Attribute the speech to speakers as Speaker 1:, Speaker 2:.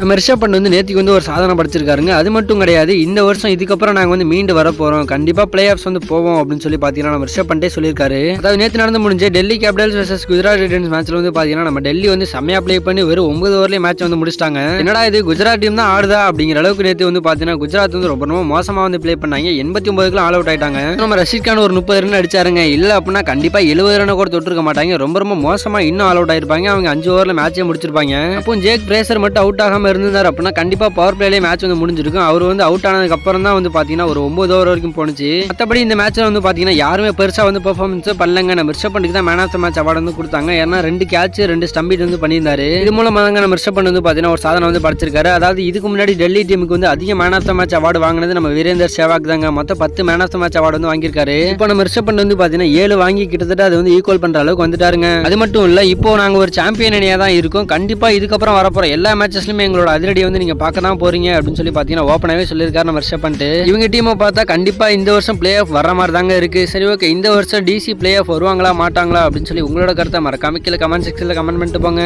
Speaker 1: நம்ம ரிஷப் பண்ட் வந்து நேற்றுக்கு வந்து ஒரு சாதனை படிச்சிருக்காருங்க. அது மட்டும் கிடையாது இந்த வருஷம் இதுக்கப்புறம் நாங்கள் வந்து மீண்டு வர போகிறோம் கண்டிப்பாக பிளே ஆஃப்ஸ் வந்து போவோம் அப்படின்னு சொல்லி பார்த்தீங்கன்னா நம்ம ரிஷப் பண்டே சொல்லியிருக்காரு. அதாவது நேற்று நடந்து முடிஞ்ச Delhi capitals versus Gujarat titans மேட்ச்ல வந்து பார்த்தீங்கன்னா நம்ம டெல்லி வந்து செம்மையா ப்ளே பண்ணி வெறும் ஒன்பது ஓவர்லேயே மேட்ச் வந்து முடிச்சிட்டாங்க. என்னடா இது குஜராத் டீம் தான் ஆடுதா அப்படிங்கிற அளவுக்கு நேற்று வந்து பார்த்தீங்கன்னா குஜராத் வந்து ரொம்ப ரொம்ப மோசமாக வந்து ப்ளே பண்ணாங்க. எண்பத்தி ஒன்பதுக்குலாம் ஆல் அவுட் ஆயிட்டாங்க. நம்ம ரஷீத் கான் ஒரு முப்பது ரன் அடிச்சாருங்க. இல்லை அப்படின்னா கண்டிப்பாக எழுபது ரன் கூட தொட்டிருக்க மாட்டாங்க. ரொம்ப ரொம்ப மோசமாக இன்னும் ஆல் அவுட் ஆயிருப்பாங்க. அவங்க அஞ்சு ஓவரில் மேட்சே முடிச்சிருப்பாங்க. அப்போ ஜேக் பிரேசர் மட்டும் அவுட் ஆகாம இருந்தார் அப்படின்னா கண்டிப்பாக பவர் பிளேலேயே மேட்ச் வந்து முடிஞ்சிருக்கும். அவர் வந்து அவுட் ஆனதுக்கப்புறம் தான் வந்து பார்த்தீங்கன்னா ஒரு ஒம்பது ஓவர் வரைக்கும் போனுச்சு மற்றபடி இந்த மேட்ச்சில் வந்து பார்த்தீங்கன்னா யாருமே பெருசாக வந்து பெர்ஃபார்மன்ஸ் பண்ணலங்க. நம்ம ரிஷப் பண்டுக்கு தான் man of the match award வந்து கொடுத்தாங்க. ஏன்னா ரெண்டு கேட்ச் ரெண்டு ஸ்டம்பிட் வந்து பண்ணியிருந்தாரு. இது மூலமாக தாங்க நம்ம ரிஷப் பண்ட் வந்து பார்த்தீங்கன்னா ஒரு சாதனை வந்து படிச்சிருக்காரு. அதாவது இதுக்கு முன்னாடி டெல்லி டீமுக்கு வந்து அதிக man of the match award வாங்கினது நம்ம வீரேந்தர் சேவாக் தாங்க. மொத்தம் பத்து man of the match award வந்து வாங்கியிருக்காரு. இப்போ நம்ம ரிஷப் பண்ட் வந்து பார்த்தீங்கன்னா ஏழு வாங்கி கிட்டத்தட்ட அது வந்து ஈக்குவல் பண்ணுற அளவுக்கு வந்துட்டாருங்க. அது மட்டும் இல்லை இப்போ நாங்கள் ஒரு சாம்பியன் அணியாக தான் இருக்கோம். கண்டிப்பாக இதுக்கப்புறம் வரப்போகிற எல்லா மேட்சஸ்லயுமே உங்களோட அதிரடியை வந்து நீங்க பார்க்க தான் போறீங்க அப்படின்னு சொல்லி பாத்தீங்கன்னா ஓப்பனாகவே சொல்லியிருக்காரு. நம்ம ரிஷப் பண்ணிட்டு இவங்க டீமை பார்த்தா கண்டிப்பா இந்த வருஷம் பிளே ஆஃப் வர மாதிரி தாங்க இருக்கு. சரி ஓகே இந்த வருஷம் டிசி பிளே ஆஃப் வருவாங்களா மாட்டாங்களா அப்படின்னு சொல்லி உங்களோட கருத்தை மறக்காம கீழே கமெண்ட் செக்ஷன்ல கமெண்ட் பண்ணிட்டு போங்க.